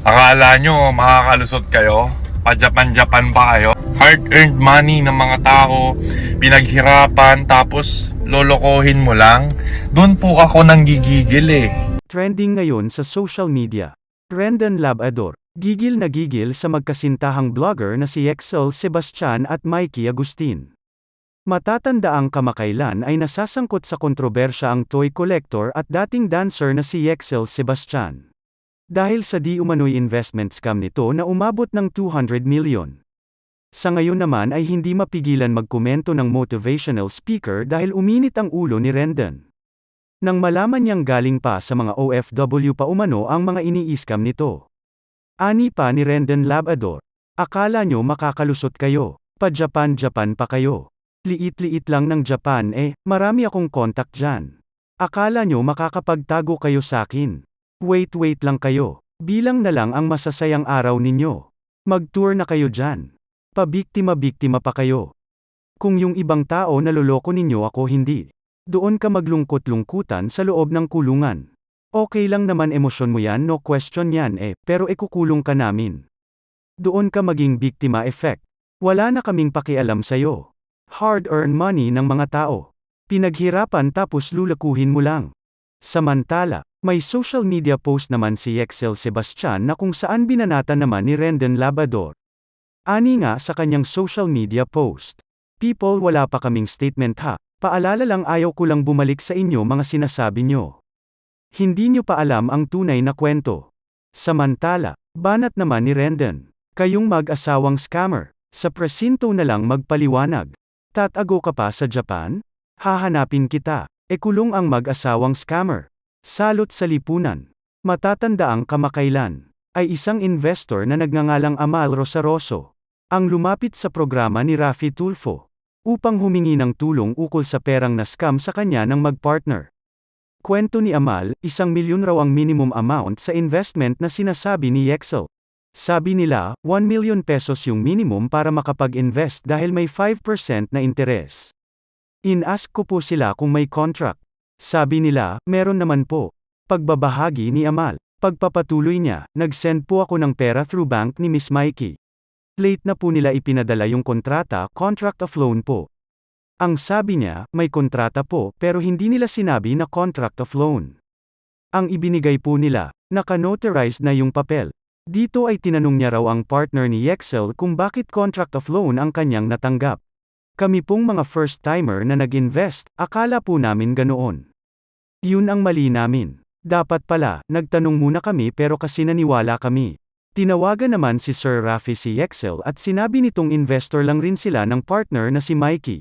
Akala nyo makakalusot kayo? Pa-Japan-Japan pa kayo? Hard-earned money ng mga tao, pinaghirapan, tapos lolokohin mo lang? Doon po ako nang gigigil eh. Trending ngayon sa social media. Rendon Labador. Gigil na gigil sa magkasintahang vlogger na si Excel Sebastian at Mikey Agustin. Matatanda ang kamakailan ay nasasangkot sa kontrobersya ang toy collector at dating dancer na si Excel Sebastian. Dahil sa di umano'y investment scam nito na umabot ng 200 million. Sa ngayon naman ay hindi mapigilan magkomento ng motivational speaker dahil uminit ang ulo ni Rendon. Nang malaman niyang galing pa sa mga OFW pa umano ang mga ini-scam nito. Ani pa ni Rendon Labador. Akala nyo makakalusot kayo, pa Japan-Japan pa kayo. Liit-liit lang ng Japan eh, marami akong contact dyan. Akala nyo makakapagtago kayo sa akin. Wait-wait lang kayo. Bilang na lang ang masasayang araw ninyo. Mag-tour na kayo dyan. Pabiktima-biktima pa kayo. Kung yung ibang tao naloloko ninyo ako hindi. Doon ka maglungkot-lungkutan sa loob ng kulungan. Okay lang naman emosyon mo yan no question yan eh, pero ikukulong ka namin. Doon ka maging biktima effect. Wala na kaming pakialam sa'yo. Hard-earned money ng mga tao. Pinaghirapan tapos lulakuhin mo lang. Samantala, may social media post naman si Excel Sebastian na kung saan binanata naman ni Rendon Labador. Ani nga sa kanyang social media post. People wala pa kaming statement ha, paalala lang ayaw ko lang bumalik sa inyo mga sinasabi nyo. Hindi nyo pa alam ang tunay na kwento. Samantala, banat naman ni Rendon. Kayong mag-asawang scammer, sa presinto na lang magpaliwanag. Tatago ka pa sa Japan? Hahanapin kita. E kulong ang mag-asawang scammer. Salot sa lipunan. Matatanda ang kamakailan. Ay isang investor na nagngangalang Amal Rosaroso. Ang lumapit sa programa ni Rafi Tulfo. Upang humingi ng tulong ukol sa perang na scam sa kanya ng mag-partner. Kwento ni Amal, isang milyon raw ang minimum amount sa investment na sinasabi ni Excel. Sabi nila, 1 million pesos yung minimum para makapag-invest dahil may 5% na interes. In-ask ko po sila kung may contract. Sabi nila, meron naman po. Pagbabahagi ni Amal. Pagpapatuloy niya, nag-send po ako ng pera through bank ni Miss Mikey. Late na po nila ipinadala yung kontrata, contract of loan po. Ang sabi niya, may kontrata po pero hindi nila sinabi na contract of loan. Ang ibinigay po nila, naka-notarized na yung papel. Dito ay tinanong niya raw ang partner ni Excel kung bakit contract of loan ang kanyang natanggap. Kami pong mga first-timer na nag-invest, akala po namin ganoon. Yun ang mali namin. Dapat pala, nagtanong muna kami pero kasi naniwala kami. Tinawagan naman si Sir Rafi si Excel at sinabi nitong investor lang rin sila ng partner na si Mikey.